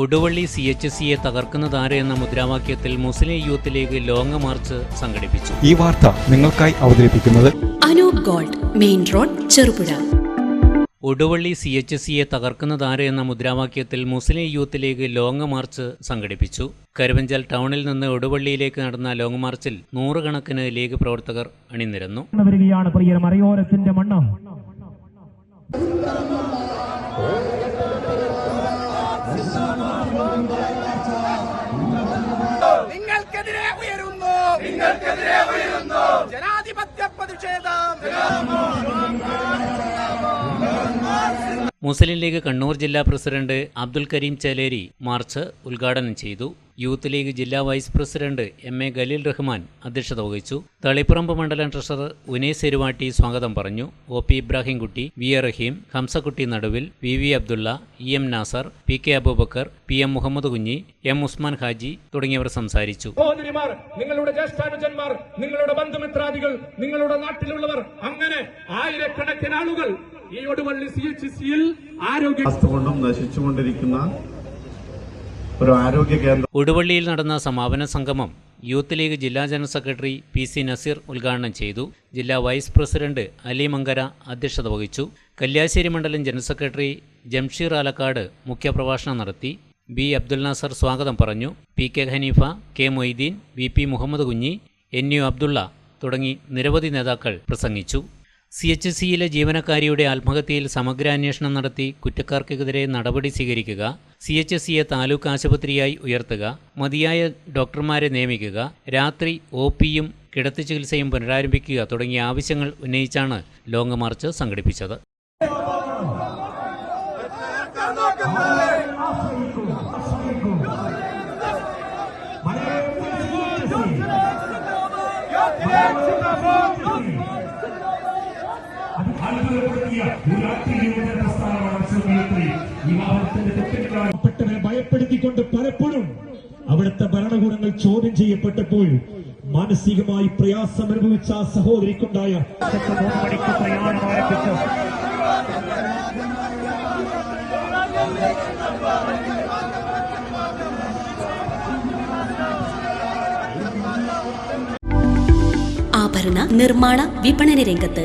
Oduvalli C H സിയെ തകർക്കുന്നതാരെ എന്ന മുദ്രാവാക്യത്തിൽ Muslim Youth League long march സംഘടിപ്പിച്ചു. ഈ വാർത്ത നിങ്ങൾക്കായി അവതരിപ്പിക്കുന്നത് Anoop gold main road Cherupuzha. Oduvalli C H സിയെ തകർക്കുന്നതാരെ എന്ന മുദ്രാവാക്യത്തിൽ Muslim Youth League long march സംഘടിപ്പിച്ചു. കരുവഞ്ചൽ ടൗണിൽ നിന്ന് ഒടുവള്ളിയിലേക്ക് നടന്ന ലോങ് മാർച്ചിൽ നൂറുകണക്കിന് ലീഗ് പ്രവർത്തകർ അണിനിരന്നു. കടന്നു വരികയാണ് പ്രിയ മറയോരത്തിന്റെ മണ്ണ്. മുസ്ലിം ലീഗ് കണ്ണൂർ ജില്ലാ പ്രസിഡന്റ് അബ്ദുൽ കരീം ചേലേരി മാർച്ച് ഉദ്ഘാടനം ചെയ്തു. യൂത്ത് ലീഗ് ജില്ലാ vice president M A Khaleel Rahman അധ്യക്ഷത വഹിച്ചു. തളിപ്പറമ്പ് മണ്ഡലം ട്രഷറർ ഉനൈസ് എരുവാട്ടി സ്വാഗതം പറഞ്ഞു. O P Ibrahimkutty V A Raheem Hamsakutty Naduvil V V Abdulla E M Nasar P K Abubakar P M Muhammad Kunhi M Usman Haji തുടങ്ങിയവർ സംസാരിച്ചു. നിങ്ങളുടെ ജ്യേഷ്ഠാനുജന്മാർ നിങ്ങളുടെ ബന്ധുമിത്രാദികൾ നിങ്ങളുടെ നാട്ടിലുള്ളവർ അങ്ങനെ ആയിരക്കണക്കിന് ആളുകൾ കൊണ്ടും നശിച്ചുകൊണ്ടിരിക്കുന്ന ഒരു ആരോഗ്യ കേന്ദ്രം. ഉടുവള്ളിയിൽ നടന്ന സമാപന സംഗമം യൂത്ത് ലീഗ് ജില്ലാ general secretary P C Naseer ഉദ്ഘാടനം ചെയ്തു. ജില്ലാ വൈസ് പ്രസിഡന്റ് അലി മങ്കര അധ്യക്ഷത വഹിച്ചു. കല്യാശ്ശേരി മണ്ഡലം ജനറൽ സെക്രട്ടറി ജംഷീർ ആലക്കാട് മുഖ്യപ്രഭാഷണം നടത്തി. ബി അബ്ദുൽ നാസർ സ്വാഗതം പറഞ്ഞു. P K Hanifa K Moideen V P Muhammad Kunhi N U Abdulla തുടങ്ങി നിരവധി നേതാക്കൾ പ്രസംഗിച്ചു. സി എച്ച് സിയിലെ ജീവനക്കാരിയുടെ ആത്മഹത്യയിൽ സമഗ്ര അന്വേഷണം നടത്തി കുറ്റക്കാർക്കെതിരെ നടപടി സ്വീകരിക്കുക സി എച്ച് സിയെ താലൂക്ക് ആശുപത്രിയായി ഉയർത്തുക മതിയായ ഡോക്ടർമാരെ നിയമിക്കുക രാത്രി ഒ പിയും കിടത്തി ചികിത്സയും പുനരാരംഭിക്കുക തുടങ്ങിയ ആവശ്യങ്ങൾ ഉന്നയിച്ചാണ് ലോങ് മാർച്ച് സംഘടിപ്പിച്ചത്. പെട്ടവരെ ഭയപ്പെടുത്തിക്കൊണ്ട് പലപ്പോഴും അവിടുത്തെ ഭരണകൂടങ്ങൾ ചോദ്യം ചെയ്യപ്പെട്ടപ്പോൾ മാനസികമായി പ്രയാസം അനുഭവിച്ച ആ സഹോദരിക്കുണ്ടായ മണിക്ക് പ്രയാണം ആരംഭിച്ചു ആഭരണ നിർമ്മാണ വിപണന രംഗത്ത്